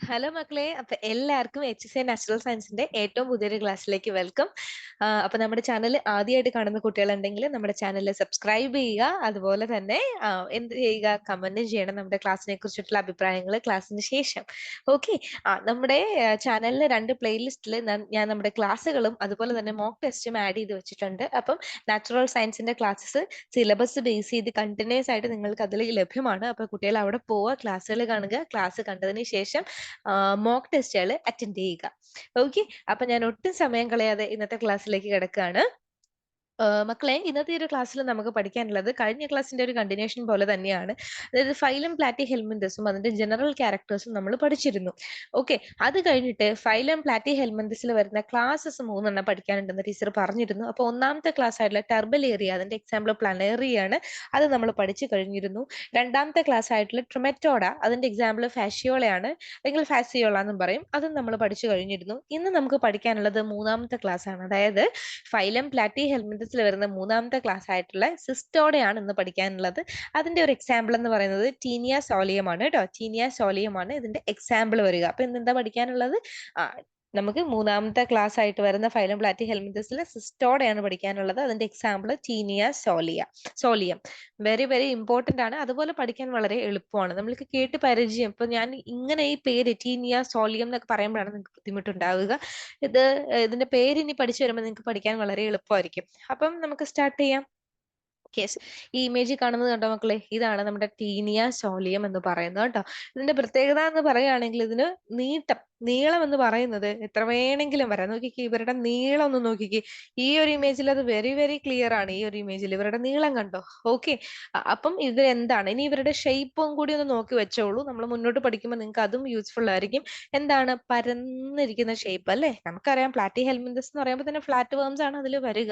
Hello മക്കളെ അപ്പൊ എല്ലാവർക്കും എച്ച് എ നാച്ചുറൽ സയൻസിന്റെ ഏറ്റവും പുതിയൊരു ക്ലാസ്സിലേക്ക് വെൽക്കം അപ്പൊ നമ്മുടെ ചാനൽ ആദ്യമായിട്ട് കാണുന്ന കുട്ടികളുണ്ടെങ്കിൽ നമ്മുടെ ചാനൽ സബ്സ്ക്രൈബ് ചെയ്യുക. അതുപോലെ തന്നെ എന്ത് ചെയ്യുക? കമന്റ് ചെയ്യണം നമ്മുടെ ക്ലാസ്സിനെ കുറിച്ചിട്ടുള്ള അഭിപ്രായങ്ങൾ ക്ലാസ്സിന് ശേഷം. ഓക്കെ ആ നമ്മുടെ ചാനലിലെ രണ്ട് പ്ലേലിസ്റ്റിൽ ഞാൻ നമ്മുടെ ക്ലാസ്സുകളും അതുപോലെ തന്നെ മോക്ക് ടെസ്റ്റും ആഡ് ചെയ്ത് വെച്ചിട്ടുണ്ട്. അപ്പം നാച്ചുറൽ സയൻസിന്റെ ക്ലാസ്സസ് സിലബസ് ബേസ് ചെയ്ത് കണ്ടിന്യൂസ് ആയിട്ട് നിങ്ങൾക്ക് അതിൽ ലഭ്യമാണ്. അപ്പൊ കുട്ടികൾ അവിടെ പോവുക ക്ലാസ്സുകൾ കാണുക. ക്ലാസ് കണ്ടതിന് ശേഷം മോക്ക് ടെസ്റ്റുകൾ അറ്റൻഡ് ചെയ്യുക. ഓക്കെ അപ്പൊ ഞാൻ ഒട്ടും സമയം കളയാതെ ഇന്നത്തെ ക്ലാസ്സിലേക്ക് കിടക്കുകയാണ്. മക്കളെ ഇന്നത്തെ ഒരു ക്ലാസ്സിൽ നമുക്ക് പഠിക്കാനുള്ളത് കഴിഞ്ഞ ക്ലാസ്സിന്റെ ഒരു കണ്ടിന്യൂഷൻ പോലെ തന്നെയാണ്. അതായത് ഫൈലം പ്ലാറ്റി ഹെൽമിന്തസും അതിന്റെ ജനറൽ ക്യാരക്ടേഴ്സും നമ്മൾ പഠിച്ചിരുന്നു. ഓക്കെ അത് കഴിഞ്ഞിട്ട് ഫൈലം പ്ലാറ്റി ഹെൽമിന്തസിൽ വരുന്ന ക്ലാസ്സസ് മൂന്നെണ്ണം പഠിക്കാനുണ്ടെന്ന് ടീച്ചർ പറഞ്ഞിരുന്നു. അപ്പോൾ ഒന്നാമത്തെ ക്ലാസ് ആയിട്ടുള്ള ടർബലേറിയ അതിന്റെ എക്സാമ്പിൾ പ്ലാനേറിയാണ് അത് നമ്മൾ പഠിച്ചു കഴിഞ്ഞിരുന്നു. രണ്ടാമത്തെ ക്ലാസ് ആയിട്ടുള്ള ട്രിമെറ്റോഡ അതിന്റെ എക്സാമ്പിൾ ഫാഷിയോളയാണ് അല്ലെങ്കിൽ ഫാസിയോള എന്നും പറയും. അതും നമ്മൾ പഠിച്ചു കഴിഞ്ഞിരുന്നു. ഇന്ന് നമുക്ക് പഠിക്കാനുള്ളത് മൂന്നാമത്തെ ക്ലാസ് ആണ്. അതായത് ഫൈലം പ്ലാറ്റി ഹെൽമിന്തസിൽ വരുന്ന മൂന്നാമത്തെ ക്ലാസ് ആയിട്ടുള്ള സിസ്റ്റോടെയാണ് ഇന്ന് പഠിക്കാനുള്ളത്. അതിന്റെ ഒരു എക്സാമ്പിൾ എന്ന് പറയുന്നത് ടീനിയ സോളിയമാണ് കേട്ടോ ടീനിയ സോളിയമാണ് ഇതിന്റെ എക്സാമ്പിൾ വരിക. അപ്പൊ ഇന്ന് എന്താ പഠിക്കാനുള്ളത്? നമുക്ക് മൂന്നാമത്തെ ക്ലാസ് ആയിട്ട് വരുന്ന ഫൈലം പ്ലാറ്റി ഹെൽമിന്തസിൽ സിസ്റ്റോടെയാണ് പഠിക്കാനുള്ളത്. അതിന്റെ എക്സാമ്പിൾ ടീനിയ സോലിയ സോലിയം വെരി വെരി ഇമ്പോർട്ടന്റ് ആണ്. അതുപോലെ പഠിക്കാൻ വളരെ എളുപ്പമാണ്. നമ്മൾക്ക് കേട്ട് പരിചയം. ഇപ്പൊ ഞാൻ ഇങ്ങനെ ഈ പേര് ടീനിയ സോലിയം എന്നൊക്കെ പറയുമ്പോഴാണ് നിങ്ങൾക്ക് ബുദ്ധിമുട്ടുണ്ടാവുക. ഇത് ഇതിന്റെ പേര് ഇനി പഠിച്ചു വരുമ്പോൾ നിങ്ങൾക്ക് പഠിക്കാൻ വളരെ എളുപ്പമായിരിക്കും. അപ്പം നമുക്ക് സ്റ്റാർട്ട് ചെയ്യാം. ഈ ഇമേജ് കാണുന്നത് കണ്ടോ മക്കളെ? ഇതാണ് നമ്മുടെ ടീനിയ സോളിയം എന്ന് പറയുന്നത് കേട്ടോ. ഇതിന്റെ പ്രത്യേകത എന്ന് പറയുകയാണെങ്കിൽ ഇതിന് നീട്ടം നീളം എന്ന് പറയുന്നത് എത്ര വേണമെങ്കിലും വരാം. നോക്കിക്കേ ഇവരുടെ നീളം ഒന്ന് നോക്കിക്കേ. ഈ ഒരു ഇമേജിൽ അത് വെരി വെരി ക്ലിയർ ആണ്. ഈ ഒരു ഇമേജിൽ ഇവരുടെ നീളം കണ്ടോ? ഓക്കെ അപ്പം ഇത് എന്താണ്? ഇനി ഇവരുടെ ഷേപ്പും കൂടി ഒന്ന് നോക്കി വെച്ചോളൂ. നമ്മൾ മുന്നോട്ട് പഠിക്കുമ്പോൾ നിങ്ങൾക്ക് അതും യൂസ്ഫുൾ ആയിരിക്കും. എന്താണ്? പരന്നിരിക്കുന്ന ഷേപ്പ് അല്ലേ? നമുക്കറിയാം പ്ലാറ്റി ഹെൽമിന്തസ് എന്ന് പറയുമ്പോൾ തന്നെ ഫ്ലാറ്റ് വേംസ് ആണ് അതിൽ വരിക.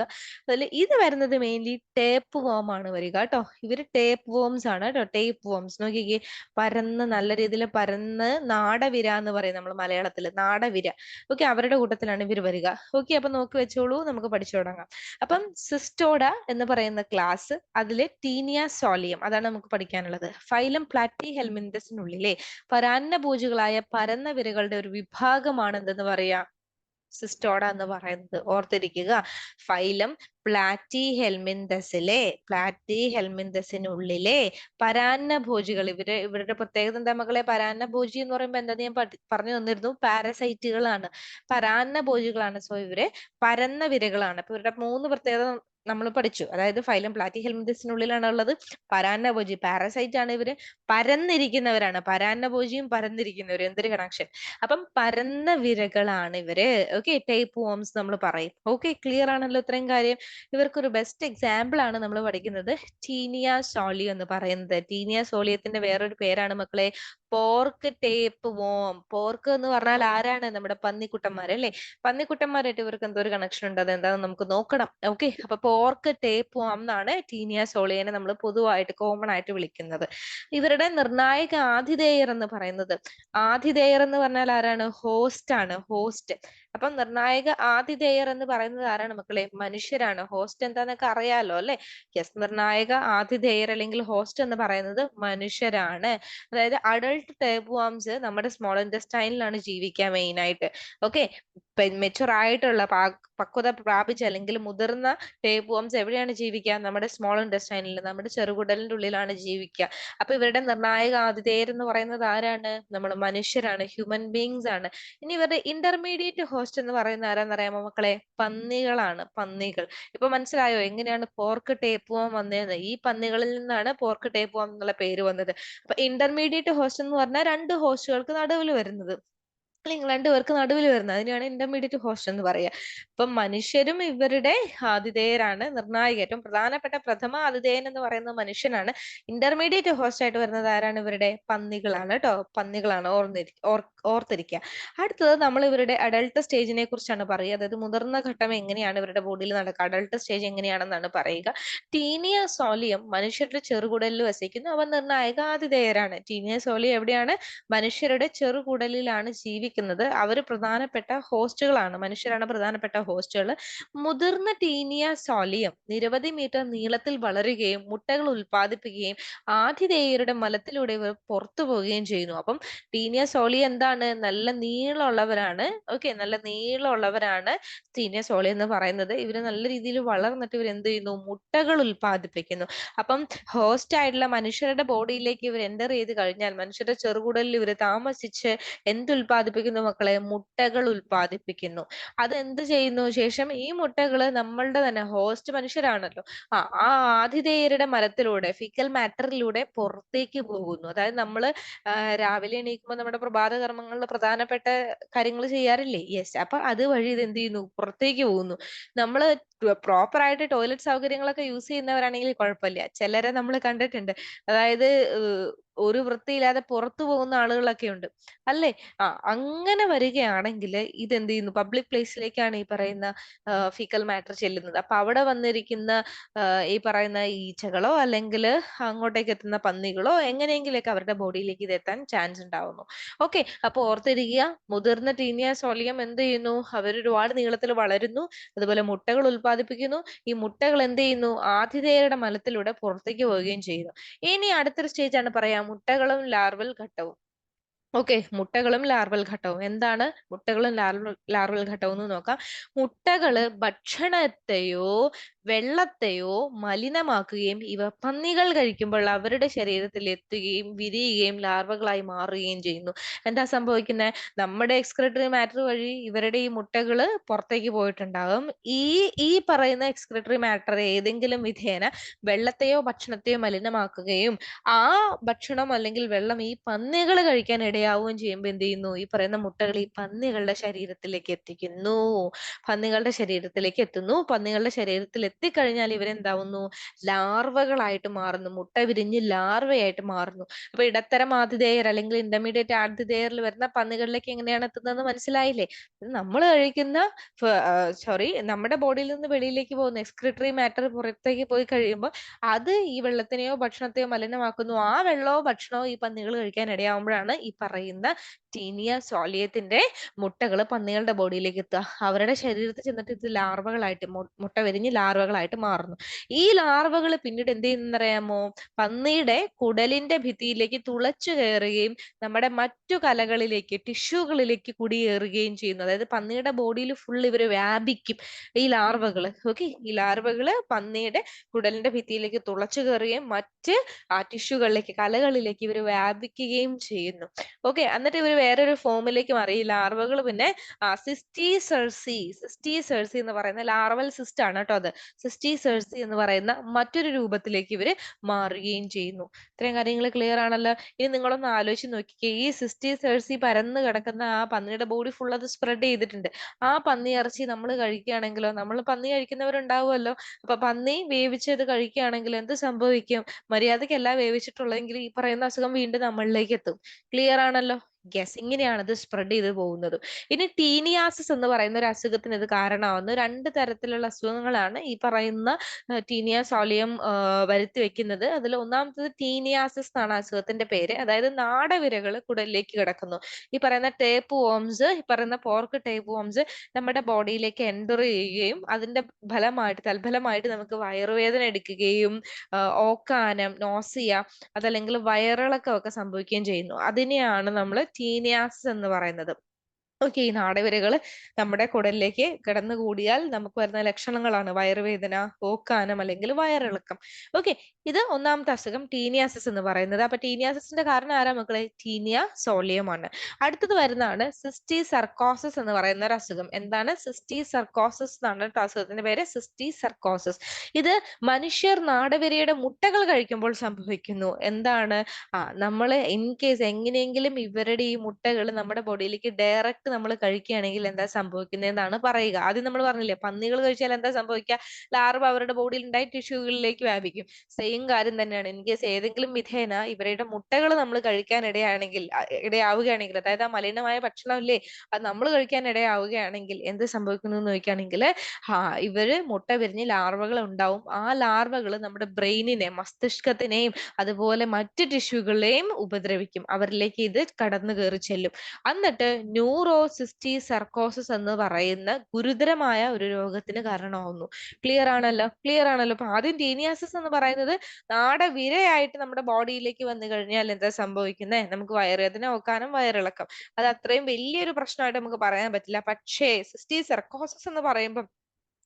അതിൽ ഇത് വരുന്നത് മെയിൻലി ടേപ്പ് വോം ആണ് വരിക കേട്ടോ. ഇവർ ടേപ്പ് വോംസ് ആണ് കേട്ടോ. ടേപ്പ് വോംസ് നോക്കിക്കേ പരന്ന് നല്ല രീതിയിൽ പരന്ന് നാടവിര എന്ന് പറയും നമ്മൾ മലയാളത്തിൽ നാടവിര. ഓക്കെ അവരുടെ കൂട്ടത്തിലാണ് ഇവർ വരിക. ഓക്കെ അപ്പൊ നോക്കി വെച്ചോളൂ നമുക്ക് പഠിച്ചു തുടങ്ങാം. അപ്പം സിസ്റ്റോഡ എന്ന് പറയുന്ന ക്ലാസ് അതിലെ ടീനിയ സോളിയം അതാണ് നമുക്ക് പഠിക്കാനുള്ളത്. ഫൈലം പ്ലാറ്റി ഹെൽമിന്തസിനുള്ളിലെ പരാന്നഭൂജികളായ പരന്ന വിരകളുടെ ഒരു വിഭാഗമാണ് എന്തെന്ന് പറയാ? സിസ്റ്റോഡ എന്ന് പറയുന്നത് ഓർത്തിരിക്കുക. ഫൈലം പ്ലാറ്റി ഹെൽമിന്തസിലെ പ്ലാറ്റി ഹെൽമിന്തസിനുള്ളിലെ പരാന്നഭോജികൾ. ഇവർ ഇവരുടെ പ്രത്യേകത എന്താ മക്കളെ? പരാന്നഭോജി എന്ന് പറയുമ്പോൾ എന്താ ഞാൻ പറഞ്ഞു തന്നിരുന്നു? പാരസൈറ്റുകളാണ്. പരാന്നഭോജികളാണ്. സോ ഇവർ പരന്ന വിരകളാണ്. ഇവരുടെ മൂന്ന് പ്രത്യേകത നമ്മൾ പഠിച്ചു. അതായത് ഫൈലം പ്ലാറ്റി ഹെൽമിന്തസിനുള്ളിലാണ് ഉള്ളത് പരാന്നഭോജി പാരസൈറ്റ് ആണ് ഇവർ. പരന്നിരിക്കുന്നവരാണ്. പരാന്നഭോജിയും പരന്നിരിക്കുന്നവരും. എന്തൊരു കണക്ഷൻ അപ്പം പരന്ന വിരകളാണ് ഇവർ. ഓക്കെ ടൈപ്പ് വോംസ് നമ്മൾ പറയും. ഓക്കെ ക്ലിയർ ആണല്ലോ ഇത്രയും കാര്യം. ഇവർക്കൊരു ബെസ്റ്റ് എക്സാമ്പിൾ ആണ് നമ്മൾ പഠിക്കുന്നത്. ടീനിയ സോളി എന്ന് പറയുന്നത്. ടീനിയ സോളിയത്തിന്റെ വേറൊരു പേരാണ് മക്കളെ. പോർക്ക് ടേപ്പ് വോം പോർക്ക് എന്ന് പറഞ്ഞാൽ ആരാണ് നമ്മുടെ പന്നിക്കുട്ടന്മാർ അല്ലേ? പന്നിക്കുട്ടന്മാരായിട്ട് ഇവർക്ക് എന്തോ ഒരു കണക്ഷൻ ഉണ്ട്. അത് എന്താണെന്ന് നമുക്ക് നോക്കണം. ഓക്കെ അപ്പൊ പോർക്ക് ടേപ്പ് വോം എന്നാണ് ടീനിയ സോളിയനെ നമ്മൾ പൊതുവായിട്ട് കോമൺ ആയിട്ട് വിളിക്കുന്നത്. ഇവരുടെ നിർണായക ആതിഥേയർ എന്ന് പറയുന്നത്. ആതിഥേയർ എന്ന് പറഞ്ഞാൽ ആരാണ്? ഹോസ്റ്റ് ആണ്. ഹോസ്റ്റ് അപ്പം നിർണായക ആതിഥേയർ എന്ന് പറയുന്നത് ആരാണ് മക്കളെ? മനുഷ്യരാണ്. ഹോസ്റ്റ് എന്താന്നൊക്കെ അറിയാലോ അല്ലെ? യെസ് നിർണായക ആതിഥേയർ അല്ലെങ്കിൽ ഹോസ്റ്റ് എന്ന് പറയുന്നത് മനുഷ്യരാണ്. അതായത് അഡൾട്ട് ടേപ്പ് വാംസ് നമ്മുടെ സ്മോൾ ഇൻഡസ്റ്റൈനിലാണ് ജീവിക്കുക മെയിൻ ആയിട്ട്. ഓക്കെ മെച്ചുവർ ആയിട്ടുള്ള പക്വത പ്രാപിച്ച അല്ലെങ്കിൽ മുതിർന്ന ടേപ്പ് വാംസ് എവിടെയാണ് ജീവിക്കുക? നമ്മുടെ സ്മോൾ ഇൻഡസ്റ്റൈനിൽ നമ്മുടെ ചെറുകുടലിന്റെ ഉള്ളിലാണ് ജീവിക്കുക. അപ്പൊ ഇവരുടെ നിർണായക ആതിഥേയർ എന്ന് പറയുന്നത് ആരാണ്? നമ്മൾ മനുഷ്യരാണ് ഹ്യൂമൻ ബീങ്സ് ആണ്. ഇനി ഇവരുടെ ഇന്റർമീഡിയറ്റ് ഹോസ്റ്റ് എന്ന് പറയുന്ന ആരാന്നറിയാമോ മക്കളെ? പന്നികളാണ് പന്നികൾ. ഇപ്പൊ മനസ്സിലായോ? എങ്ങനെയാണ് പോർക്ക് ടേപ്പ് വോം വന്നതെന്ന് ഈ പന്നികളിൽ നിന്നാണ് പോർക്ക് ടേപ്പ് വോം എന്നുള്ള പേര് വന്നത്. അപ്പൊ ഇന്റർമീഡിയറ്റ് ഹോസ്റ്റ് എന്ന് പറഞ്ഞാൽ രണ്ട് ഹോസ്റ്റുകൾക്ക് നടുവിൽ വരുന്നത്. അല്ലെങ്കിൽ രണ്ടുപേർക്ക് നടുവിൽ വരുന്നത്. അതിനാണ് ഇന്റർമീഡിയറ്റ് ഹോസ്റ്റ് എന്ന് പറയുക. അപ്പൊ മനുഷ്യരും ഇവരുടെ ആതിഥേയരാണ്. നിർണായക ഏറ്റവും പ്രധാനപ്പെട്ട പ്രഥമ ആതിഥേയൻ എന്ന് പറയുന്ന മനുഷ്യനാണ്. ഇന്റർമീഡിയറ്റ് ഹോസ്റ്റ് ആയിട്ട് വരുന്നത് ആരാണ്? ഇവരുടെ പന്നികളാണ് കേട്ടോ. പന്നികളാണ് ഓർത്തിരിക്കുക. അടുത്തത് നമ്മൾ ഇവരുടെ അഡൾട്ട് സ്റ്റേജിനെ കുറിച്ചാണ് പറയുക. അതായത് മുതിർന്ന ഘട്ടം എങ്ങനെയാണ് ഇവരുടെ ബോഡിയിൽ നടക്കുക? അഡൾട്ട് സ്റ്റേജ് എങ്ങനെയാണെന്നാണ് പറയുക. ടീനിയ സോളിയം മനുഷ്യരുടെ ചെറുകുടലിൽ വസിക്കുന്നു. അവ നിർണായക ആതിഥേയരാണ്. ടീനിയ സോളിയം എവിടെയാണ്? മനുഷ്യരുടെ ചെറുകുടലിലാണ് ജീവിക്കുന്നത്. ഉദ്ദേശിക്കുന്നത് അവർ പ്രധാനപ്പെട്ട ഹോസ്റ്റുകളാണ്. മനുഷ്യരാണ് പ്രധാനപ്പെട്ട ഹോസ്റ്റുകൾ മുതിർന്ന ടീനിയ സോലിയം നിരവധി മീറ്റർ നീളത്തിൽ വളരുകയും മുട്ടകൾ ഉൽപ്പാദിപ്പിക്കുകയും ആതിഥേയരുടെ മലത്തിലൂടെ ഇവർ പുറത്തു പോവുകയും ചെയ്യുന്നു. അപ്പം ടീനിയ സോളി എന്താണ്? നല്ല നീളമുള്ളവരാണ്. ഓക്കെ നല്ല നീളമുള്ളവരാണ് ടീനിയ സോളി എന്ന് പറയുന്നത്. ഇവർ നല്ല രീതിയിൽ വളർന്നിട്ട് ഇവർ എന്ത് ചെയ്യുന്നു? മുട്ടകൾ ഉൽപ്പാദിപ്പിക്കുന്നു. അപ്പം ഹോസ്റ്റ് ആയിട്ടുള്ള മനുഷ്യരുടെ ബോഡിയിലേക്ക് ഇവർ എന്റർ ചെയ്ത് കഴിഞ്ഞാൽ മനുഷ്യരുടെ ചെറുകുടലിൽ ഇവർ താമസിച്ച് എന്ത് ഉൽപ്പാദിപ്പിക്കുന്നു മക്കളെ മുട്ടകൾ ഉൽപ്പാദിപ്പിക്കുന്നു. അത് എന്ത് ചെയ്യുന്നു? ശേഷം ഈ മുട്ടകൾ നമ്മളുടെ തന്നെ ഹോസ്റ്റ് മനുഷ്യരാണല്ലോ. ആ ആ ആതിഥേയരുടെ മലത്തിലൂടെ ഫിക്കൽ മാറ്ററിലൂടെ പുറത്തേക്ക് പോകുന്നു. അതായത് നമ്മൾ രാവിലെ എണീക്കുമ്പോൾ നമ്മുടെ പ്രഭാത കർമ്മങ്ങളിൽ പ്രധാനപ്പെട്ട കാര്യങ്ങൾ ചെയ്യാറില്ലേ? യെസ് അപ്പൊ അതുവഴി ഇത് എന്ത് ചെയ്യുന്നു? പുറത്തേക്ക് പോകുന്നു. നമ്മൾ പ്രോപ്പർ ആയിട്ട് ടോയ്ലറ്റ് സൗകര്യങ്ങളൊക്കെ യൂസ് ചെയ്യുന്നവരാണെങ്കിൽ കുഴപ്പമില്ല. ചിലരെ നമ്മൾ കണ്ടിട്ടുണ്ട്. അതായത് ഒരു വൃത്തിയില്ലാതെ പുറത്തു പോകുന്ന ആളുകളൊക്കെ ഉണ്ട്. അല്ലേ? ആ അങ്ങനെ വരികയാണെങ്കിൽ ഇത് എന്ത് ചെയ്യുന്നു പബ്ലിക് പ്ലേസിലേക്കാണ് ഈ പറയുന്ന ഫിക്കൽ മാറ്റർ ചെല്ലുന്നത്. അപ്പൊ അവിടെ വന്നിരിക്കുന്ന ഈ പറയുന്ന ഈച്ചകളോ അല്ലെങ്കിൽ അങ്ങോട്ടേക്ക് എത്തുന്ന പന്നികളോ എങ്ങനെയെങ്കിലൊക്കെ അവരുടെ ബോഡിയിലേക്ക് ഇത് എത്താൻ ചാൻസ് ഉണ്ടാവുന്നു. ഓക്കെ അപ്പൊ ഓർത്തിരിക്കുക. മുതിർന്ന ടീനിയ സോളിയം എന്ത് ചെയ്യുന്നു? അവർ ഒരുപാട് നീളത്തിൽ വളരുന്നു. അതുപോലെ മുട്ടകൾ ഉൽപ്പാദിപ്പിക്കുന്നു ഈ മുട്ടകൾ എന്ത് ചെയ്യുന്നു? ആതിഥേയരുടെ മലത്തിലൂടെ പുറത്തേക്ക് പോവുകയും ചെയ്യുന്നു. ഇനി അടുത്തൊരു സ്റ്റേജ് ആണ് പറയാ. മുട്ടകളും ലാർവൽ ഘട്ടവും. ഓക്കെ മുട്ടകളും ലാർവൽ ഘട്ടവും. എന്താണ് മുട്ടകളും ലാർവൽ ലാർവൽ ഘട്ടവും എന്ന് നോക്കാം. മുട്ടകൾ ഭക്ഷണത്തെയോ വെള്ളത്തെയോ മലിനമാക്കുകയും ഇവ പന്നികൾ കഴിക്കുമ്പോൾ അവരുടെ ശരീരത്തിൽ എത്തുകയും വിരിയുകയും ലാർവകളായി മാറുകയും ചെയ്യുന്നു. എന്താ സംഭവിക്കുന്നത് നമ്മുടെ എക്സ്ക്രിട്ടറി മാറ്റർ വഴി ഇവരുടെ ഈ മുട്ടകൾ പുറത്തേക്ക് പോയിട്ടുണ്ടാകും. ഈ ഈ പറയുന്ന എക്സ്ക്രിട്ടറി മാറ്റർ ഏതെങ്കിലും വിധേന വെള്ളത്തെയോ ഭക്ഷണത്തെയോ മലിനമാക്കുകയും ആ ഭക്ഷണം അല്ലെങ്കിൽ വെള്ളം ഈ പന്നികൾ കഴിക്കാൻ ഇടയാവുകയും ചെയ്യുമ്പോൾ എന്ത് ചെയ്യുന്നു? ഈ പറയുന്ന മുട്ടകൾ ഈ പന്നികളുടെ ശരീരത്തിലേക്ക് എത്തിക്കുന്നു. പന്നികളുടെ ശരീരത്തിലേക്ക് എത്തുന്നു. പന്നികളുടെ ശരീരത്തിൽ എത്തിക്കഴിഞ്ഞാൽ ഇവരെന്താവുന്നു? ലാർവകളായിട്ട് മാറുന്നു. മുട്ട വിരിഞ്ഞ് ലാർവയായിട്ട് മാറുന്നു. അപ്പൊ ഇടത്തരം ആതിഥേയർ അല്ലെങ്കിൽ ഇന്റർമീഡിയറ്റ് ആതിഥേയറിൽ വരുന്ന പന്നികളിലേക്ക് എങ്ങനെയാണ് എത്തുന്നതെന്ന് മനസ്സിലായില്ലേ? നമ്മൾ കഴിക്കുന്ന സോറി നമ്മുടെ ബോഡിയിൽ നിന്ന് വെളിയിലേക്ക് പോകുന്ന എക്സ്ക്രിട്ടറി മാറ്റർ പുറത്തേക്ക് പോയി കഴിയുമ്പോൾ അത് ഈ വെള്ളത്തിനെയോ ഭക്ഷണത്തെയോ മലിനമാക്കുന്നു. ആ വെള്ളമോ ഭക്ഷണമോ ഈ പന്നികൾ കഴിക്കാൻ ഇടയാവുമ്പോഴാണ് ഈ പറയുന്ന ടീനിയ സോളിയത്തിന്റെ മുട്ടകൾ പന്നികളുടെ ബോഡിയിലേക്ക് എത്തുക. അവരുടെ ശരീരത്തിൽ ചെന്നിട്ട് ഇത് ലാർവകളായിട്ട് മുട്ട വിരിഞ്ഞ് ലാർവകളായിട്ട് മാറുന്നു. ഈ ലാർവകൾ പിന്നീട് എന്ത് ചെയ്യുന്നറിയാമോ? പന്നിയുടെ കുടലിന്റെ ഭിത്തിയിലേക്ക് തുളച്ചു കയറുകയും നമ്മുടെ മറ്റു കലകളിലേക്ക് ടിഷ്യൂകളിലേക്ക് കുടിയേറുകയും ചെയ്യുന്നു. അതായത് പന്നിയുടെ ബോഡിയിൽ ഫുൾ ഇവർ വ്യാപിക്കും ഈ ലാർവകൾ ഓക്കെ? ഈ ലാർവകൾ പന്നിയുടെ കുടലിന്റെ ഭിത്തിയിലേക്ക് തുളച്ചു കയറുകയും മറ്റ് ആ ടിഷ്യൂകളിലേക്ക് കലകളിലേക്ക് ഇവർ വ്യാപിക്കുകയും ചെയ്യുന്നു. ഓക്കെ എന്നിട്ട് ഇവർ വേറൊരു ഫോമിലേക്ക് മാറി. ഈ ലാർവകൾ പിന്നെ സിസ്റ്റീസെർസി സിസ്റ്റീസെർസി എന്ന് പറയുന്ന ലാർവൽ സിസ്റ്റ് ആണ് കേട്ടോ അത്. സിസ്റ്റി സെർസി എന്ന് പറയുന്ന മറ്റൊരു രൂപത്തിലേക്ക് ഇവർ മാറുകയും ചെയ്യുന്നു. ഇത്രയും കാര്യങ്ങൾ ക്ലിയർ ആണല്ലോ? ഇനി നിങ്ങളൊന്ന് ആലോചിച്ച് നോക്കിക്കേ. ഈ സിസ്റ്റി സെർസി പരന്ന് കിടക്കുന്ന ആ പന്നിയുടെ ബോഡി ഫുൾ അത് സ്പ്രെഡ് ചെയ്തിട്ടുണ്ട്. ആ പന്നി ഇറച്ചി നമ്മൾ കഴിക്കുകയാണെങ്കിലോ? നമ്മൾ പന്നി കഴിക്കുന്നവരുണ്ടാവുമല്ലോ? അപ്പൊ പന്നി വേവിച്ചത് കഴിക്കുകയാണെങ്കിൽ എന്ത് സംഭവിക്കും? മര്യാദയ്ക്കല്ല വേവിച്ചിട്ടുള്ളതെങ്കിൽ ഈ പറയുന്ന അസുഖം വീണ്ടും നമ്മളിലേക്ക് എത്തും. ക്ലിയർ ആണല്ലോ. യെസ് ഇങ്ങനെയാണ് ഇത് സ്പ്രെഡ് ചെയ്ത് പോകുന്നത്. ഇനി ടീനിയാസിസ് എന്ന് പറയുന്ന ഒരു അസുഖത്തിന് ഇത് കാരണമാവുന്ന. രണ്ട് തരത്തിലുള്ള അസുഖങ്ങളാണ് ഈ പറയുന്ന ടീനിയ സോളിയം വരുത്തി വെക്കുന്നത്. അതിൽ ഒന്നാമത്തത് ടീനിയാസിസ് എന്നാണ് അസുഖത്തിന്റെ പേര്. അതായത് നാടവിരകൾ കുടലിലേക്ക് കിടക്കുന്നു. ഈ പറയുന്ന ടേപ്പ് വോംസ് ഈ പറയുന്ന പോർക്ക് ടേപ്പ് വോംസ് നമ്മുടെ ബോഡിയിലേക്ക് എന്റർ ചെയ്യുകയും അതിന്റെ ഫലമായിട്ട് തൽഫലമായിട്ട് നമുക്ക് വയറുവേദന എടുക്കുകയും ഓക്കാനം നോസിയ അതല്ലെങ്കിൽ വയറിളക്കമൊക്കെ സംഭവിക്കുകയും ചെയ്യുന്നു. അതിനെയാണ് നമ്മൾ ടീനിയാസിസ് എന്ന് പറയുന്നത്. ഓക്കെ ഈ നാടവിരകൾ നമ്മുടെ കുടലിലേക്ക് കിടന്നു കൂടിയാൽ നമുക്ക് വരുന്ന ലക്ഷണങ്ങളാണ്. വയറുവേദന ഓക്കാനം അല്ലെങ്കിൽ വയറിളക്കം. ഓക്കെ ഇത് ഒന്നാമത്തെ അസുഖം ടീനിയാസിസ് എന്ന് പറയുന്നത്. അപ്പൊ ടീനിയാസിന്റെ കാരണം ആരാ മക്കളെ? ടീനിയ സോളിയമാണ്. അടുത്തത് വരുന്നതാണ് സിസ്റ്റി സർക്കോസിസ് എന്ന് പറയുന്ന ഒരു അസുഖം. എന്താണ് സിസ്റ്റി സർക്കോസിസ് എന്നാണ് അസുഖത്തിന്റെ പേര്. സിസ്റ്റി സർക്കോസിസ് ഇത് മനുഷ്യർ നാടവിരയുടെ മുട്ടകൾ കഴിക്കുമ്പോൾ സംഭവിക്കുന്നു. എന്താണ്? ആ നമ്മൾ ഇൻ കേസ് എങ്ങനെയെങ്കിലും ഇവരുടെ ഈ മുട്ടകൾ നമ്മുടെ ബോഡിയിലേക്ക് ഡയറക്റ്റ് ടാസ്ക് നമ്മൾ കഴിക്കുകയാണെങ്കിൽ എന്താ സംഭവിക്കുന്നതെന്നാണ് പറയുക. ആദ്യം നമ്മൾ പറഞ്ഞില്ലേ പന്നികൾ കഴിച്ചാൽ എന്താ സംഭവിക്കുക? ലാർവ അവരുടെ ബോഡിയിൽ ഉണ്ടായി ടിഷ്യൂകളിലേക്ക് വ്യാപിക്കും. സെയിം കാര്യം തന്നെയാണ്. ഇൻ കേസ് ഏതെങ്കിലും വിധേന ഇവരുടെ മുട്ടകൾ നമ്മൾ കഴിക്കാൻ ഇടയാണെങ്കിൽ ഇടയാവുകയാണെങ്കിൽ അതായത് ആ മലിനമായ ഭക്ഷണമില്ലേ അത് നമ്മൾ കഴിക്കാൻ ഇടയാവുകയാണെങ്കിൽ എന്ത് സംഭവിക്കുന്നു എന്ന് ചോദിക്കുകയാണെങ്കിൽ ആ ഇവർ മുട്ട വിരിഞ്ഞ് ലാർവകൾ ഉണ്ടാവും. ആ ലാർവകൾ നമ്മുടെ ബ്രെയിനിനെ മസ്തിഷ്കത്തിനെയും അതുപോലെ മറ്റ് ടിഷ്യൂകളെയും ഉപദ്രവിക്കും. അവരിലേക്ക് ഇത് കടന്നു കയറി ചെല്ലും. എന്നിട്ട് ന്യൂറോസിസ്റ്റി സർക്കോസിസ് എന്ന് പറയുന്ന ഗുരുതരമായ ഒരു രോഗത്തിന് കാരണമാവുന്നു. ക്ലിയർ ആണല്ലോ? ക്ലിയർ ആണല്ലോ. അപ്പൊ ആദ്യം ടീനിയാസിസ് എന്ന് പറയുന്നത് നാടവിരയായിട്ട് നമ്മുടെ ബോഡിയിലേക്ക് വന്നു കഴിഞ്ഞാൽ എന്താ സംഭവിക്കുന്നത് നമുക്ക് വയറുവേദന ഓക്കാനും വയറിളക്കം. അത് അത്രയും വലിയൊരു പ്രശ്നമായിട്ട് നമുക്ക് പറയാൻ പറ്റില്ല. പക്ഷേ സിസ്റ്റി സർക്കോസിസ് എന്ന് പറയുമ്പോൾ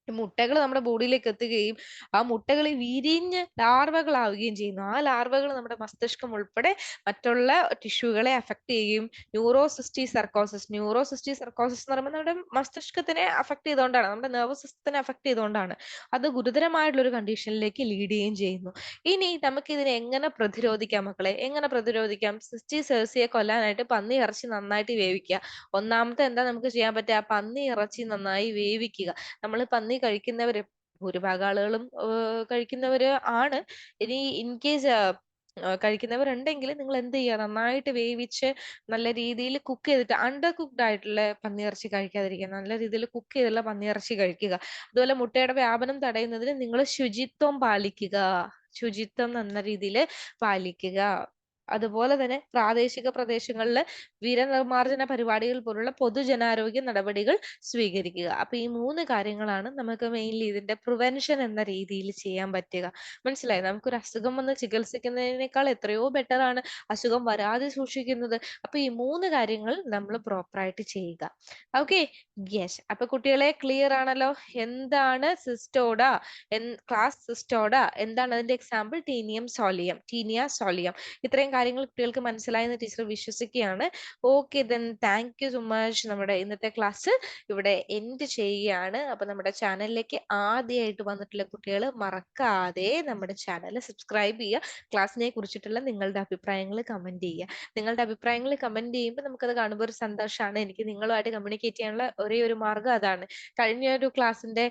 മുട്ടകൾ നമ്മുടെ ബോഡിയിലേക്ക് എത്തുകയും ആ മുട്ടകൾ വിരിഞ്ഞ് ലാർവകളാവുകയും ചെയ്യുന്നു. ആ ലാർവകൾ നമ്മുടെ മസ്തിഷ്കം ഉൾപ്പെടെ മറ്റുള്ള ടിഷ്യൂകളെ അഫക്ട് ചെയ്യുകയും ന്യൂറോസിസ്റ്റി സർക്കോസിസ് ന്യൂറോസിസ്റ്റി സർക്കോസിസ് എന്ന് പറയുമ്പോൾ നമ്മുടെ മസ്തിഷ്കത്തിനെ അഫക്ട് ചെയ്തുകൊണ്ടാണ് നമ്മുടെ നെർവസ് സിസ്റ്റത്തിനെ അഫക്ട് ചെയ്തുകൊണ്ടാണ് അത് ഗുരുതരമായിട്ടുള്ള ഒരു കണ്ടീഷനിലേക്ക് ലീഡ് ചെയ്യുകയും ചെയ്യുന്നു. ഇനി നമുക്ക് ഇതിനെ എങ്ങനെ പ്രതിരോധിക്കാം മക്കളെ? എങ്ങനെ പ്രതിരോധിക്കാം? സിസ്റ്റി സെർസിയെ കൊല്ലാനായിട്ട് പന്നി ഇറച്ചി നന്നായിട്ട് വേവിക്കുക. ഒന്നാമത്തെ എന്താ നമുക്ക് ചെയ്യാൻ പറ്റുക? പന്നി ഇറച്ചി നന്നായി വേവിക്കുക. നമ്മൾ പന്നി കഴിക്കുന്നവര് ഭൂരിഭാഗം ആളുകളും കഴിക്കുന്നവര് ആണ്. ഇനി ഇൻ കേസ് കഴിക്കുന്നവരുണ്ടെങ്കിൽ നിങ്ങൾ എന്ത് ചെയ്യുക? നന്നായിട്ട് വേവിച്ച് നല്ല രീതിയിൽ കുക്ക് ചെയ്തിട്ട് അണ്ടർ കുക്ക്ഡ് ആയിട്ടുള്ള പന്നിയിറച്ചി കഴിക്കാതിരിക്കുക. നല്ല രീതിയിൽ കുക്ക് ചെയ്തുള്ള പന്നിയിറച്ചി കഴിക്കുക. അതുപോലെ മുട്ടയുടെ വ്യാപനം തടയുന്നതിന് നിങ്ങൾ ശുചിത്വം പാലിക്കുക. ശുചിത്വം എന്ന രീതിയിൽ പാലിക്കുക. അതുപോലെ തന്നെ പ്രാദേശിക പ്രദേശങ്ങളിൽ വിരനിർമ്മാർജന പരിപാടികൾ പോലുള്ള പൊതുജനാരോഗ്യ നടപടികൾ സ്വീകരിക്കുക. അപ്പൊ ഈ മൂന്ന് കാര്യങ്ങളാണ് നമുക്ക് മെയിൻലി ഇതിന്റെ പ്രിവെൻഷൻ എന്ന രീതിയിൽ ചെയ്യാൻ പറ്റുക. മനസ്സിലായി? നമുക്കൊരു അസുഖം വന്ന് ചികിത്സിക്കുന്നതിനേക്കാൾ എത്രയോ ബെറ്റർ ആണ് അസുഖം വരാതെ സൂക്ഷിക്കുന്നത്. അപ്പൊ ഈ മൂന്ന് കാര്യങ്ങൾ നമ്മൾ പ്രോപ്പറായിട്ട് ചെയ്യുക. ഓക്കെ യെസ് അപ്പൊ കുട്ടികളെ ക്ലിയർ ആണല്ലോ? എന്താണ് സിസ്റ്റോഡ? Class Cestoda? എന്താണ് അതിന്റെ എക്സാമ്പിൾ ടീനിയം സോലിയം ടീനിയ സോലിയം ഇത്രയും കാര്യങ്ങൾ കുട്ടികൾക്ക് മനസ്സിലായെന്ന് ടീച്ചർ വിശ്വസിക്കുകയാണ്. Okay then thank you so much നമ്മുടെ ഇന്നത്തെ ക്ലാസ് ഇവിടെ എൻഡ് ചെയ്യുകയാണ്. അപ്പൊ നമ്മുടെ ചാനലിലേക്ക് ആദ്യമായിട്ട് വന്നിട്ടുള്ള കുട്ടികൾ മറക്കാതെ നമ്മുടെ ചാനൽ സബ്സ്ക്രൈബ് ചെയ്യുക. ക്ലാസ്സിനെ കുറിച്ചിട്ടുള്ള നിങ്ങളുടെ അഭിപ്രായങ്ങൾ കമന്റ് ചെയ്യുക. നിങ്ങളുടെ അഭിപ്രായങ്ങൾ കമന്റ് ചെയ്യുമ്പോൾ നമുക്കത് കാണുമ്പോൾ ഒരു സന്തോഷമാണ്. എനിക്ക് നിങ്ങളുമായിട്ട് കമ്മ്യൂണിക്കേറ്റ് ചെയ്യാനുള്ള ഒരേ ഒരു മാർഗം അതാണ്. കഴിഞ്ഞ ഒരു ക്ലാസ്സിന്റെ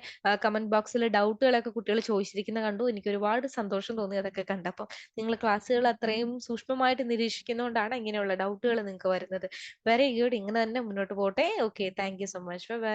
കമന്റ് ബോക്സിൽ ഡൗട്ടുകളൊക്കെ കുട്ടികൾ ചോദിച്ചിരിക്കുന്ന കണ്ടു. എനിക്ക് ഒരുപാട് സന്തോഷം തോന്നി അതൊക്കെ കണ്ടപ്പോൾ. നിങ്ങൾ ക്ലാസ്സുകൾ അത്രയും സൂക്ഷ്മമായിട്ട് നിരീക്ഷിക്കുന്നതുകൊണ്ടാണ് ഇങ്ങനെയുള്ള ഡൗട്ടുകൾ നിങ്ങൾക്ക് വരുന്നത്. വെരി ഗുഡ് ഇങ്ങനെ തന്നെ മുന്നോട്ട് പോട്ടെ. Okay thank you so much bye